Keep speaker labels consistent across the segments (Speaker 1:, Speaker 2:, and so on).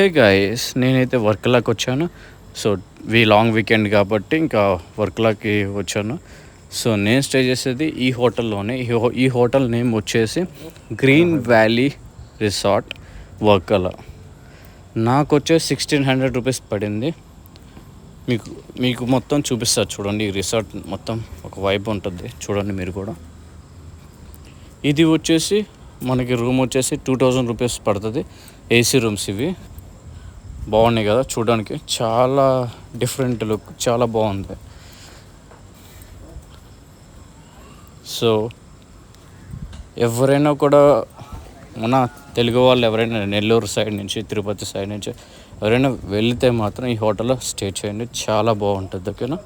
Speaker 1: Hey guys నేనైతే వర్క్లాకి వచ్చాను. So we long weekend కాబట్టి ఇంకా వర్క్లాకి వచ్చాను. సో నేను స్టే చేసేది ఈ హోటల్లోనే. ఈ హో ఈ హోటల్ నేమ్ వచ్చేసి గ్రీన్ వ్యాలీ రిసార్ట్ వర్కల నాకు వచ్చేసి సిక్స్టీన్ హండ్రెడ్ రూపీస్ పడింది. మీకు మీకు మొత్తం చూపిస్తారు చూడండి. ఈ రిసార్ట్ మొత్తం ఒక వైబ్ ఉంటుంది. చూడండి మీరు కూడా. ఇది వచ్చేసి మనకి రూమ్ వచ్చేసి టూ థౌజండ్ రూపీస్ పడుతుంది. ఏసీ రూమ్స్ ఇవి. బాగున్నాయి కదా చూడడానికి. చాలా డిఫరెంట్ లుక్ చాలా బాగుంది. సో ఎవరైనా కూడా మన తెలుగు వాళ్ళు ఎవరైనా నెల్లూరు సైడ్ నుంచి తిరుపతి సైడ్ నుంచి ఎవరైనా వెళితే మాత్రం ఈ హోటల్లో స్టే చేయండి. చాలా బాగుంటుంది ఓకేనా?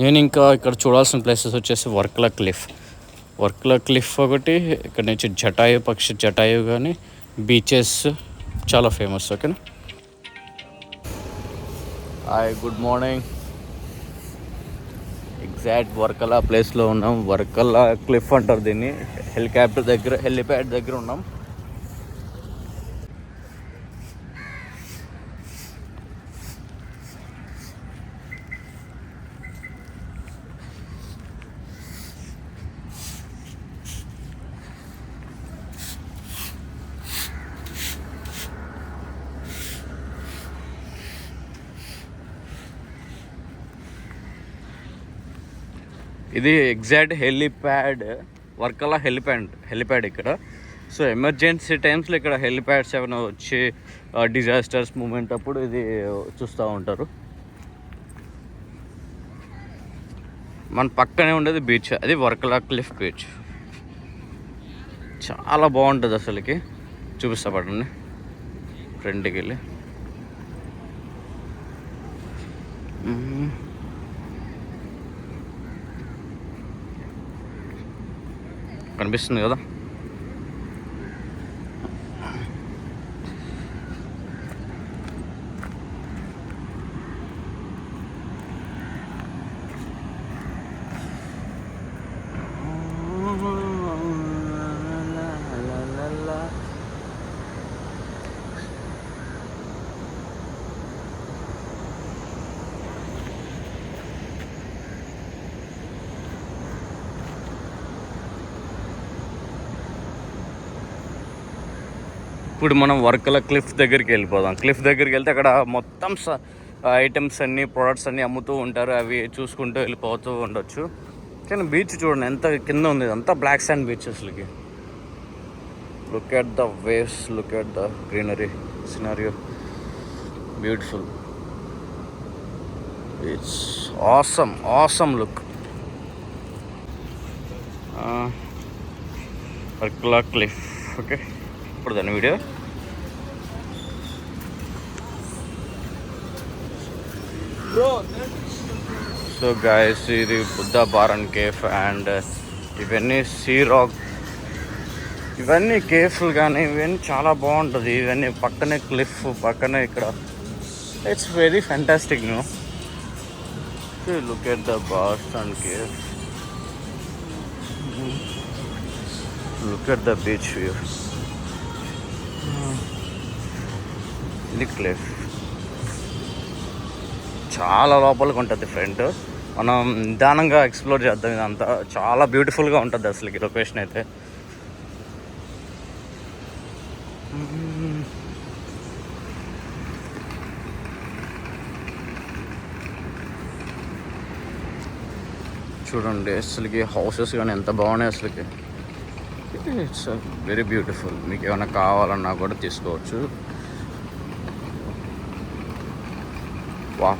Speaker 1: నేను ఇంకా ఇక్కడ చూడాల్సిన ప్లేసెస్ వచ్చేసి వర్క్ల క్లిఫ్. వర్క్ల క్లిఫ్ ఒకటి ఇక్కడ నుంచి జటాయు పక్షి జటాయు కానీ బీచెస్ చాలా ఫేమస్ ఓకేనా? Hi good morning exact Varkala ప్లేస్లో ఉన్నాం. వర్కలా క్లిఫ్ అంటారు దీన్ని. హెలికాప్టర్ దగ్గర హెలిప్యాడ్ దగ్గర ఉన్నాం. ఇది exact helipad Varkala helipad helipad ఇక్కడ. సో ఎమర్జెన్సీ టైమ్స్లో ఇక్కడ హెలిప్యాడ్స్ ఏమైనా వచ్చి డిజాస్టర్స్ మూమెంట్ అప్పుడు ఇది చూస్తూ ఉంటారు. మన పక్కనే ఉండేది బీచ్ అది వర్కలా క్లిఫ్ బీచ్. చాలా బాగుంటుంది అసలుకి. చూపిస్తా పడండి. ఫ్రంట్కి వెళ్ళి. కనిపిస్తుంది కదా. ఇప్పుడు మనం వర్కల క్లిఫ్ దగ్గరికి వెళ్ళిపోదాం. క్లిఫ్ దగ్గరికి వెళ్తే అక్కడ మొత్తం ఐటమ్స్ అన్ని ప్రొడక్ట్స్ అన్ని అమ్ముతూ ఉంటారు. అవి చూసుకుంటూ వెళ్ళిపోతూ ఉండొచ్చు. కానీ బీచ్ చూడండి ఎంత కింద ఉంది? అంతా బ్లాక్ శాండ్ బీచ్ అసలుకి. Look at the waves look at the greenery scenario beautiful it's awesome awesome look Varkala cliff okay ఇప్పుడు దాని వీడియో. సో గాయస్ ఇది బుద్ధ బారన్ కేఫ్ అండ్ ఇవన్నీ సీ రాక్ ఇవన్నీ కేఫ్లు కానీ ఇవన్నీ చాలా బాగుంటుంది. ఇవన్నీ పక్కనే క్లిఫ్ పక్కనే ఇక్కడ. It's very fantastic no look at the best and cafe look at the beach view ఇది క్లిఫ్ చాలా లోపలికి ఉంటుంది ఫ్రంట్ మనం నిదానంగా ఎక్స్ప్లోర్ చేద్దాం ఇదంతా. చాలా బ్యూటిఫుల్గా ఉంటుంది అసలుకి లొకేషన్ అయితే. చూడండి అసలుకి హౌసెస్ కానీ ఎంత బాగున్నాయి అసలుకి. ఇట్స్ వెరీ బ్యూటిఫుల్ మీకు ఏమైనా కావాలన్నా కూడా తీసుకోవచ్చు. వా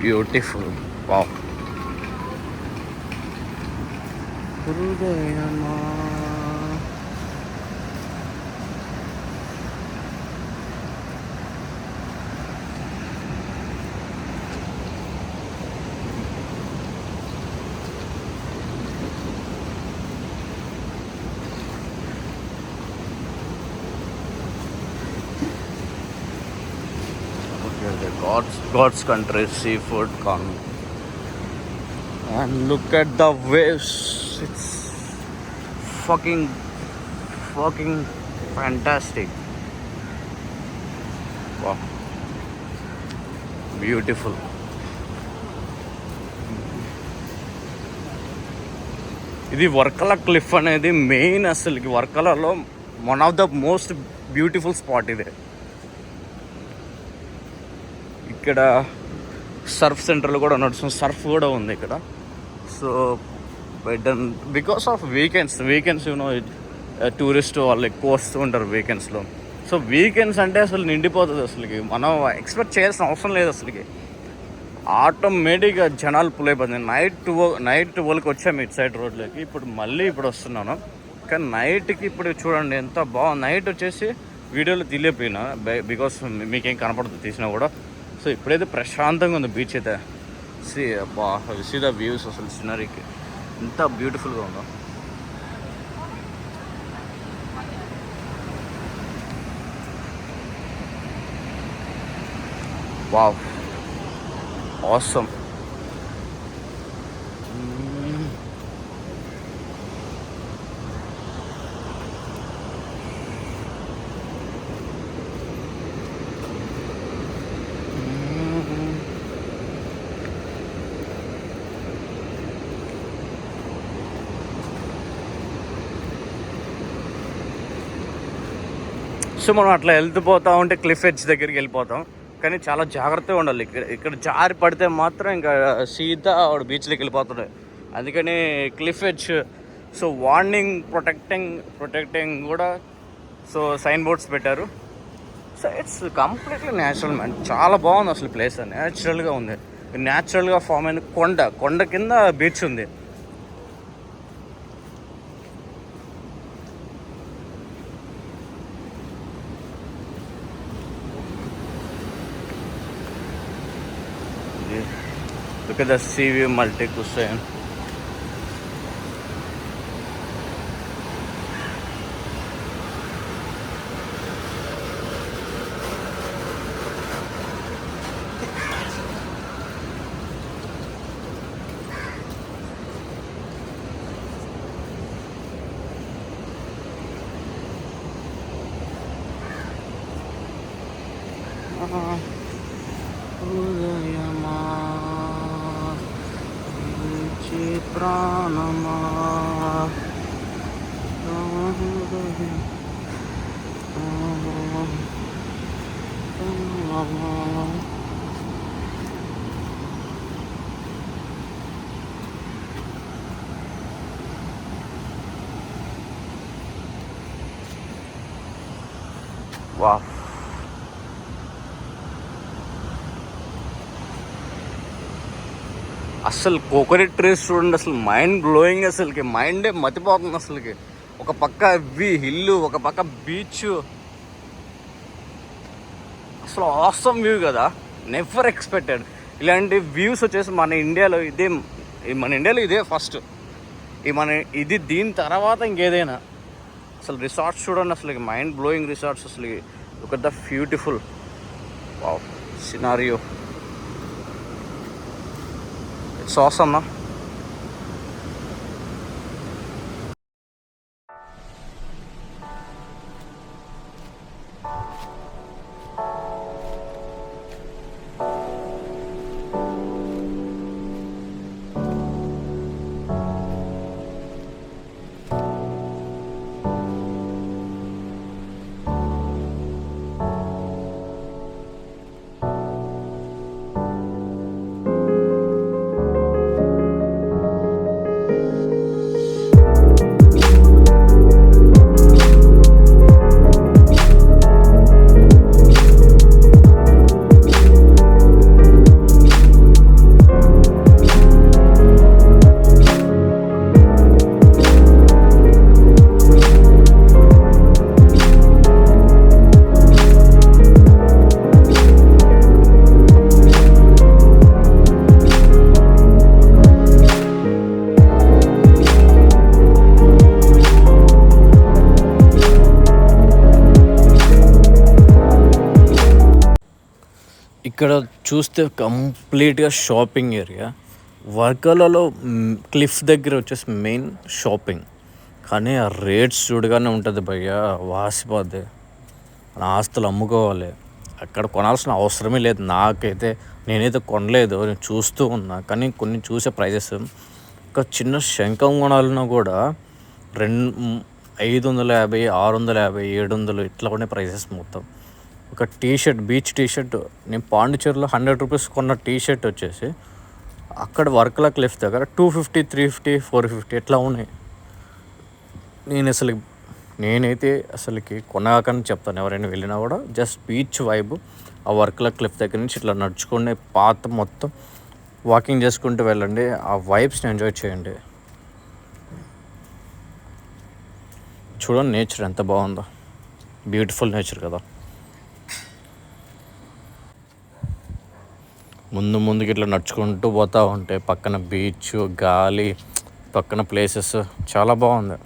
Speaker 1: బ్యూటిఫుల్ వా హృదయమా Okay, the God's God's country seafood con. And look at the waves. It's fucking fucking fantastic. Beautiful ఇది వర్కల క్లిఫ్ అనేది మెయిన్ అసలుకి వర్కలలో one of the most beautiful spot ఇది ఇక్కడ సర్ఫ్ సెంటర్లు కూడా నడుస్తుంది సర్ఫ్ కూడా ఉంది ఇక్కడ. So done because of weekends weekends you know tourist వాళ్ళు ఎక్కువ వస్తూ ఉంటారు వీకెండ్స్లో సో వీకెండ్స్ అంటే అసలు నిండిపోతుంది అసలుకి. మనం ఎక్స్పెక్ట్ చేయాల్సిన అవసరం లేదు అసలుకి. ఆటోమేటిక్గా జనాలు పుల్ అయిపోతుంది. నైట్ టూ నైట్ ట్వెల్వ్కి వచ్చాము ఇటు సైడ్ రోడ్లోకి. ఇప్పుడు మళ్ళీ ఇప్పుడు వస్తున్నాను. కానీ నైట్కి ఇప్పుడు చూడండి ఎంత బాగుంది. నైట్ వచ్చేసి వీడియోలో తెలియపోయినా బికాస్ మీకేం కనపడదు తీసినా కూడా. సో ఇప్పుడైతే ప్రశాంతంగా ఉంది బీచ్ అయితే సి బా సీ ద వ్యూస్ అసలు సినరీకి ఎంత బ్యూటిఫుల్గా ఉందో వావ్ awesome. సో మనం అట్లా వెళ్తుపోతా ఉంటే క్లిఫ్ ఎడ్జ్ దగ్గరికి వెళ్ళిపోతాం. కానీ చాలా జాగ్రత్తగా ఉండాలి. ఇక్కడ ఇక్కడ జారి పడితే మాత్రం ఇంకా సీదా ఆవిడ బీచ్లోకి వెళ్ళిపోతుంది. అందుకని cliff edge so warning protecting protecting కూడా సో సైన్ బోర్డ్స్ పెట్టారు. So it's completely natural man చాలా బాగుంది అసలు ప్లేస్ న్యాచురల్గా ఉంది. న్యాచురల్గా ఫామ్ అయిన కొండ. కొండ కింద బీచ్ ఉంది. का दस सी मल्टी कुछ है। Wow. అసలు కోకోనట్ ట్రీస్ చూడండి అసలు మైండ్ బ్లోయింగ్ అసలుకి మైండే మతిపోతుంది అసలుకి. ఒక పక్క వి హిల్లు ఒక పక్క బీచ్ అసలు ఆసమ్ వ్యూ కదా. నెవర్ ఎక్స్పెక్టెడ్ ఇలాంటి వ్యూస్ వచ్చేసి మన ఇండియాలో ఇదే మన ఇండియాలో ఇదే ఫస్ట్ ఈ మన ఇది దీని తర్వాత ఇంకేదైనా. అసలు రిసార్ట్స్ చూడండి అసలు మైండ్ బ్లోయింగ్ రిసార్ట్స్ అసలు ఒక the beautiful scenario it's awesome నా చూస్తే కంప్లీట్గా షాపింగ్ ఏరియా. వర్కలలో క్లిఫ్ దగ్గర వచ్చేసి మెయిన్ షాపింగ్. కానీ ఆ రేట్స్ చూడగానే ఉంటుంది భయ్య వాసిపోద్ది. మన ఆస్తులు అమ్ముకోవాలి. అక్కడ కొనాల్సిన అవసరమే లేదు. నాకైతే నేనైతే కొనలేదు. నేను చూస్తూ ఉన్నా. కానీ కొన్ని చూసే ప్రైజెస్. ఒక చిన్న శంఖం కొనాలన్నా కూడా రెండు ఐదు వందల యాభై ఆరు వందల యాభై ఏడు వందలు ఇట్లా కొనే ప్రైజెస్ మొత్తం. ఒక T shirt beach T shirt నేను పాండిచేరిలో హండ్రెడ్ రూపీస్ కొన్న టీ షర్ట్ వచ్చేసి అక్కడ వర్క్ల లెఫ్ట్ దగ్గర two fifty three fifty four fifty ఇట్లా ఉన్నాయి? నేను అసలు నేనైతే అసలుకి కొనగాకని చెప్తాను ఎవరైనా వెళ్ళినా కూడా జస్ట్ బీచ్ వైబ్ ఆ వర్క్ల క్లిఫ్ దగ్గర నుంచి ఇట్లా నడుచుకునే పాత మొత్తం వాకింగ్ చేసుకుంటూ వెళ్ళండి ఆ వైబ్స్ని ఎంజాయ్ చేయండి. చూడండి నేచర్ ఎంత బాగుందో. బ్యూటిఫుల్ నేచర్ కదా. ముందు ముందుకి ఇట్లా నడుచుకుంటూ పోతూ ఉంటే పక్కన బీచ్ గాలి పక్కన ప్లేసెస్ చాలా బాగుంది.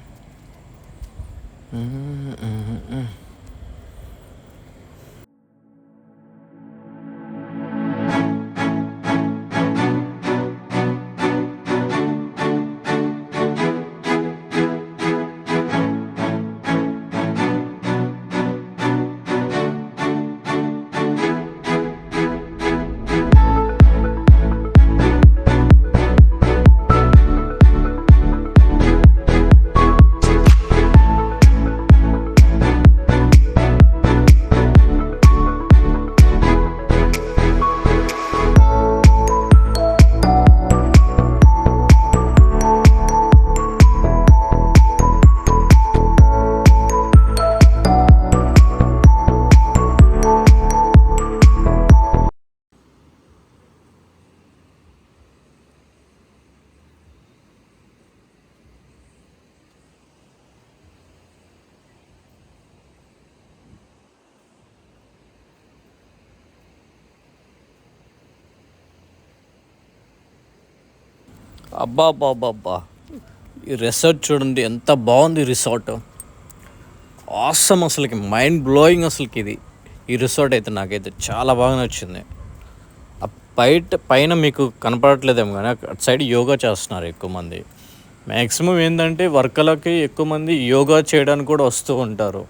Speaker 1: అబ్బా అబ్బా ఈ రిసార్ట్ చూడండి ఎంత బాగుంది ఈ రిసార్ట్. ఆసమ్ అసలుకి మైండ్ బ్లోయింగ్ అసలుకి ఇది. ఈ రిసార్ట్ అయితే నాకైతే చాలా బాగా నచ్చింది. ఆ బయట పైన మీకు కనపడట్లేదేమో కానీ అటు సైడ్ యోగా చేస్తున్నారు ఎక్కువ మంది. మ్యాక్సిమం ఏంటంటే వర్కలకి ఎక్కువ మంది యోగా చేయడానికి కూడా వస్తూ ఉంటారు.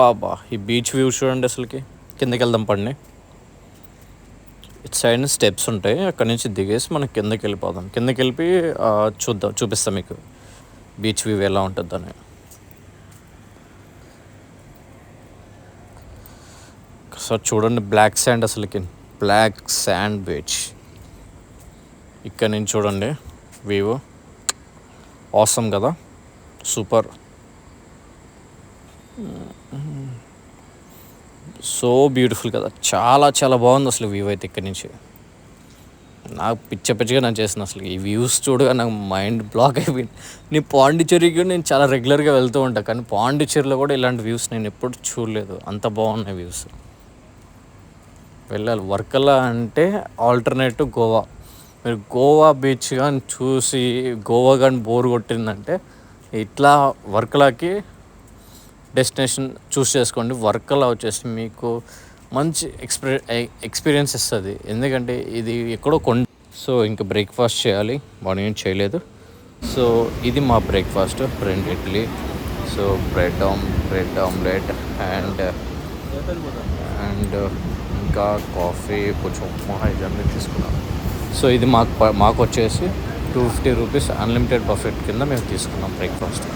Speaker 1: బాబా ఈ బీచ్ వ్యూ చూడండి అసలుకి. కిందకి వెళ్దాం పండి ఇటు సైడ్ స్టెప్స్ ఉంటాయి. అక్కడ నుంచి దిగేసి మనం కిందకి వెళ్ళిపోదాం. కిందకి వెళ్ళి చూద్దాం చూపిస్తాం మీకు. బీచ్ వ్యూ ఎలా ఉంటుందని. సార్ చూడండి బ్లాక్ శాండ్ అసలుకి. బ్లాక్ శాండ్ బీచ్ ఇక్కడ నుంచి చూడండి వీవో ఆసమ్ కదా. సూపర్ సో బ్యూటిఫుల్ కదా. చాలా చాలా బాగుంది అసలు వ్యూ అయితే ఇక్కడి నుంచి. నాకు పిచ్చ పిచ్చగా నేను చేసిన అసలు. ఈ వ్యూస్ చూడగా నాకు మైండ్ బ్లాక్ అయిపోయింది. నేను పాండిచ్చేరికి నేను చాలా రెగ్యులర్గా వెళ్తూ ఉంటాను కానీ పాండిచ్చేరిలో కూడా ఇలాంటి వ్యూస్ నేను ఎప్పుడు చూడలేదు. అంత బాగున్నాయి వ్యూస్. వెళ్ళాలి. వర్కలా అంటే ఆల్టర్నేటివ్ గోవా మీరు గోవా బీచ్ కానీ చూసి గోవా కానీ బోర్ కొట్టిందంటే ఇట్లా వర్కలాకి డెస్టినేషన్ చూస్ చేసుకోండి వర్కలా వచ్చేసి మీకు మంచి ఎక్స్పీరి ఎక్స్పీరియన్స్ ఇస్తుంది. ఎందుకంటే ఇది ఎక్కడో కొండ సో ఇంకా బ్రేక్ఫాస్ట్ చేయాలి మార్నింగ్ ఏం చేయలేదు. సో ఇది మా బ్రేక్ఫాస్ట్ రెండు ఇడ్లీ సో బ్రెడ్ ఆమ్ బ్రెడ్ ఆమ్లెట్ అండ్ అండ్ ఇంకా కాఫీ కొంచెం ఉప్మా ఇవన్నీ తీసుకున్నాం. సో ఇది మాకు మాకు వచ్చేసి two fifty rupees unlimited buffet కింద మేము తీసుకున్నాం బ్రేక్ఫాస్ట్.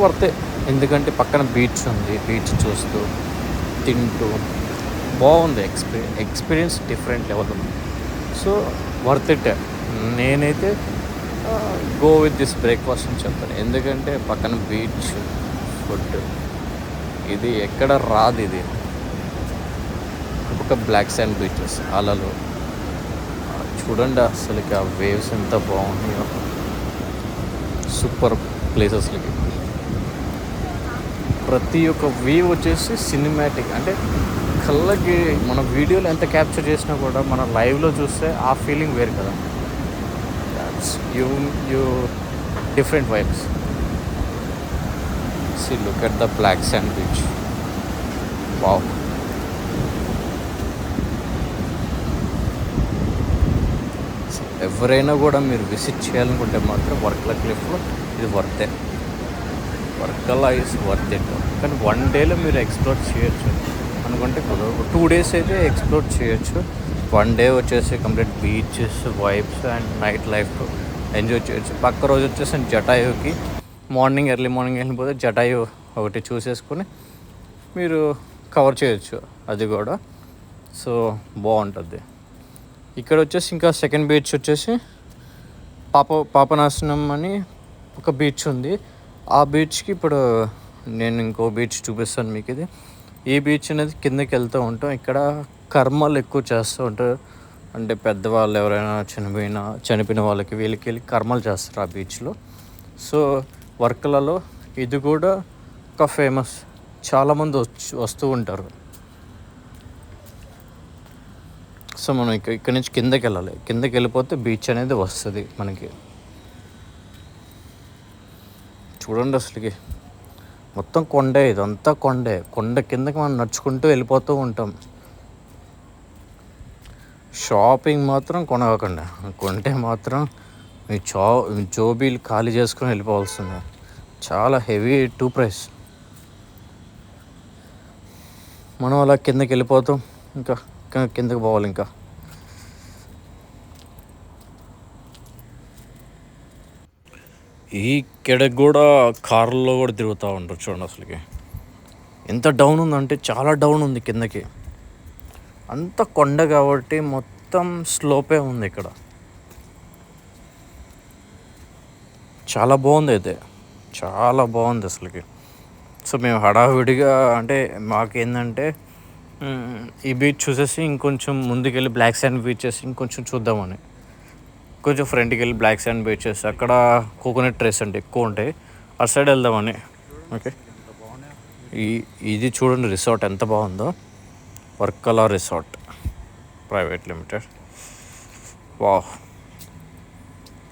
Speaker 1: వర్త్ ఎందుకంటే పక్కన బీచ్ ఉంది బీచ్ చూస్తూ తింటూ బాగుంది ఎక్స్పీరియన్స్ ఎక్స్పీరియన్స్ డిఫరెంట్ లెవెల్ ఉంది. సో వర్త్ ఇట్ నేనైతే గో విత్ దిస్ బ్రేక్ఫాస్ట్ అని చెప్తాను. ఎందుకంటే పక్కన బీచ్ ఫుడ్ ఇది ఎక్కడ రాదు ఇది. ఒక బ్లాక్ సాండ్ బీచెస్ అలలు. చూడండి అసలుకి ఆ వేవ్స్ ఎంత బాగున్నాయో. సూపర్ ప్లేసెస్లకి ప్రతి ఒక్క వ్యూ వచ్చేసి సినిమాటిక్ అంటే కళ్ళకి మన వీడియోలో ఎంత క్యాప్చర్ చేసినా కూడా మన లైవ్లో చూస్తే ఆ ఫీలింగ్ వేరు కదా. You you different vibes see look at the black sand beach wow ఎవరైనా కూడా మీరు విజిట్ చేయాలనుకుంటే మాత్రం వర్క్ల క్లిఫ్లో ఇది వర్తే వర్కలా ఇస్ వర్త్ ఇట్. కానీ వన్ డేలో మీరు ఎక్స్ప్లోర్ చేయొచ్చు. అనుకుంటే కుదరదు టూ డేస్ అయితే ఎక్స్ప్లోర్ చేయొచ్చు. వన్ డే వచ్చేసి complete beaches vibes and night life enjoy చేయొచ్చు. పక్క రోజు వచ్చేసి జటాయుకి మార్నింగ్ ఎర్లీ మార్నింగ్ వెళ్ళిపోతే జటాయు ఒకటి చూసేసుకొని మీరు కవర్ చేయొచ్చు. అది కూడా. సో బాగుంటుంది. ఇక్కడ వచ్చేసి ఇంకా సెకండ్ బీచ్ వచ్చేసి పాప పాపనాశనం అని ఒక బీచ్ ఉంది. ఆ బీచ్కి ఇప్పుడు నేను ఇంకో బీచ్ చూపిస్తాను మీకు ఇది ఈ బీచ్ అనేది కిందకి వెళ్తూ ఉంటాం. ఇక్కడ కర్మలు ఎక్కువ చేస్తూ ఉంటారు. అంటే పెద్దవాళ్ళు ఎవరైనా చనిపోయిన చనిపోయిన వాళ్ళకి వీళ్ళకి వెళ్ళి కర్మలు చేస్తారు ఆ బీచ్లో. సో వర్క్లలో ఇది కూడా ఒక ఫేమస్. చాలామంది వచ్చి వస్తూ ఉంటారు. సో మనం ఇక్కడ నుంచి కిందకి వెళ్ళాలి. కిందకి వెళ్ళిపోతే బీచ్ అనేది వస్తుంది మనకి. చూడండి అసలుకి. మొత్తం కొండే ఇదంతా కొండే. కొండ కిందకి మనం నడుచుకుంటూ వెళ్ళిపోతూ ఉంటాం. షాపింగ్ మాత్రం కొనవకండి కొంటే మాత్రం మీ చో మీ జోబీలు ఖాళీ చేసుకొని వెళ్ళిపోవాల్సిందే. చాలా హెవీ టూ ప్రైస్. మనం అలా కిందకి వెళ్ళిపోతాం. ఇంకా ఇంకా కిందకి పోవాలి ఇంకా. ఈ కిడకి కూడా కార్లో కూడా తిరుగుతూ ఉంటారు చూడండి అసలుకి. ఎంత డౌన్ ఉందంటే చాలా డౌన్ ఉంది కిందకి. అంత కొండ కాబట్టి మొత్తం స్లోపే ఉంది ఇక్కడ. చాలా బాగుంది అయితే. చాలా బాగుంది అసలుకి. సో మేము హడావిడిగా అంటే మాకేందంటే ఈ బీచ్ చూసేసి ఇంకొంచెం ముందుకెళ్ళి బ్లాక్ శాండ్ చేసి ఇంకొంచెం చూద్దామని. కొంచెం ఫ్రంట్కి వెళ్ళి బ్లాక్ శాండ్ బీచెస్ అక్కడ కోకోనట్ ట్రేస్ అంటే ఎక్కువ ఉంటాయి. అటు సైడ్ వెళ్దామని. ఓకే. ఈ ఇది చూడండి రిసార్ట్ ఎంత బాగుందో. వర్కలా రిసార్ట్. Private limited. వా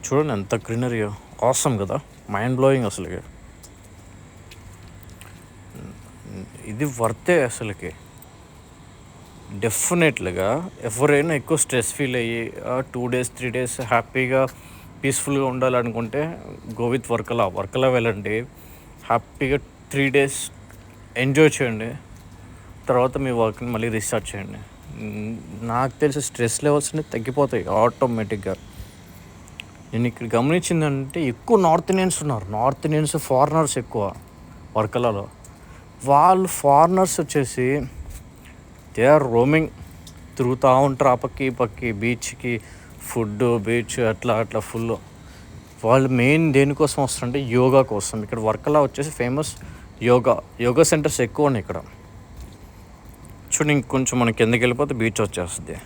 Speaker 1: చూడండి ఎంత గ్రీనరీ ఆసమ్ కదా. మైండ్ బ్లోయింగ్ అసలుకి. ఇది వర్తే అసలుకి. డెఫినెట్లుగా ఎవరైనా ఎక్కువ స్ట్రెస్ ఫీల్ అయ్యి టూ డేస్ త్రీ డేస్ హ్యాపీగా పీస్ఫుల్గా ఉండాలనుకుంటే గో విత్ వర్కలా వర్కలా వెళ్ళండి. హ్యాపీగా త్రీ డేస్ ఎంజాయ్ చేయండి. తర్వాత మీ వర్క్ని మళ్ళీ రీస్టార్ట్ చేయండి. నాకు తెలిసి స్ట్రెస్ లెవెల్స్ అనేవి తగ్గిపోతాయి ఆటోమేటిక్గా. నేను ఇక్కడ గమనించిందంటే ఎక్కువ నార్త్ ఇండియన్స్ ఉన్నారు. నార్త్ ఇండియన్స్ ఫారినర్స్ ఎక్కువ వర్కలలో. వాళ్ళు ఫారినర్స్ వచ్చేసి దే ఆర్ రోమింగ్ తిరుగుతూ ఉంటారు ఆ పక్కి పక్కి బీచ్కి ఫుడ్ బీచ్ అట్లా అట్లా ఫుల్ వాళ్ళు మెయిన్ దేనికోసం వస్తారంటే యోగా కోసం. ఇక్కడ వర్కలా వచ్చేసి ఫేమస్ యోగా యోగా సెంటర్స్ ఎక్కువ ఉన్నాయి ఇక్కడ. చూడండి ఇంకొంచెం మనకి కిందకి వెళ్ళిపోతే బీచ్ వచ్చేస్తుంది.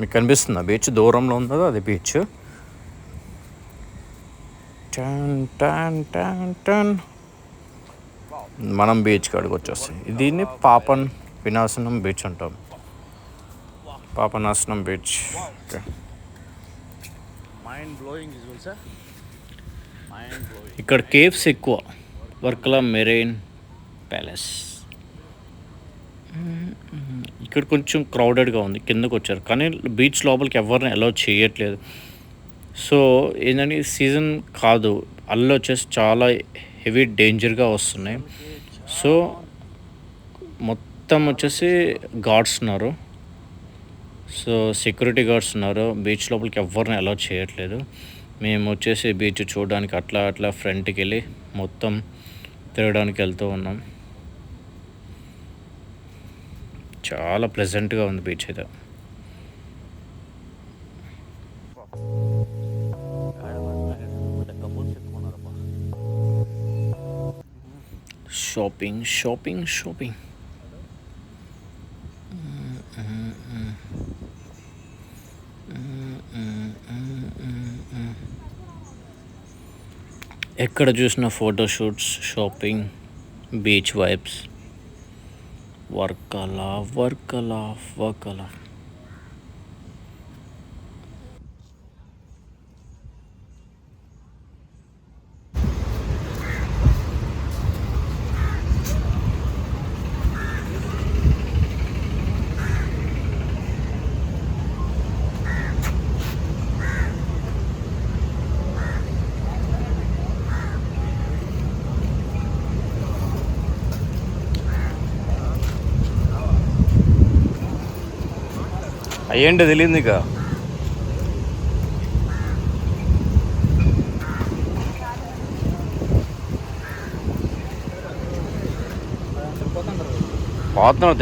Speaker 1: మీకు కనిపిస్తుందా? బీచ్ దూరంలో ఉందో? అది బీచ్ టన్ టన్ టన్ టన్ మనం బీచ్ కాడికి వచ్చేస్తాం. దీన్ని పాపన్ వినాశనం బీచ్ అంటాం. పాపనాశనం బీచ్. ఇక్కడ కేవ్స్ ఎక్కువ. Varkala marine palace. ఇక్కడ కొంచెం క్రౌడెడ్గా ఉంది కిందకు వచ్చారు. కానీ బీచ్ లోపలికి ఎవరిని అలౌ చేయట్లేదు. సో ఏంటంటే సీజన్ కాదు. అల్లు వచ్చేసి చాలా హెవీ డేంజర్గా వస్తున్నాయి. సో మొత్తం వచ్చేసి గార్డ్స్ ఉన్నారు. సో సెక్యూరిటీ గార్డ్స్ ఉన్నారు. బీచ్ లోపలికి ఎవరిని అలౌ చేయట్లేదు. మేము వచ్చేసి బీచ్ చూడడానికి అట్లా అట్లా ఫ్రంట్కి వెళ్ళి మొత్తం తిరగడానికి వెళ్తూ ఉన్నాం. చాలా ప్లెజెంట్గా ఉంది బీచ్ అయితే. షాపింగ్ షాపింగ్ షాపింగ్ ఎక్కడ చూసిన photoshoots shopping beach vibes work అలా వర్క్ అయ్యేంటి తెలియదు ఇక పోతున్నావు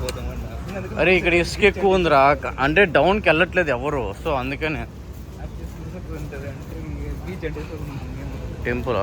Speaker 2: పోతామన్నా
Speaker 1: అరే ఇక్కడ ఇసుక ఎక్కువ ఉందిరా. అంటే డౌన్కి వెళ్ళట్లేదు ఎవరు సో అందుకని. టెంపుల్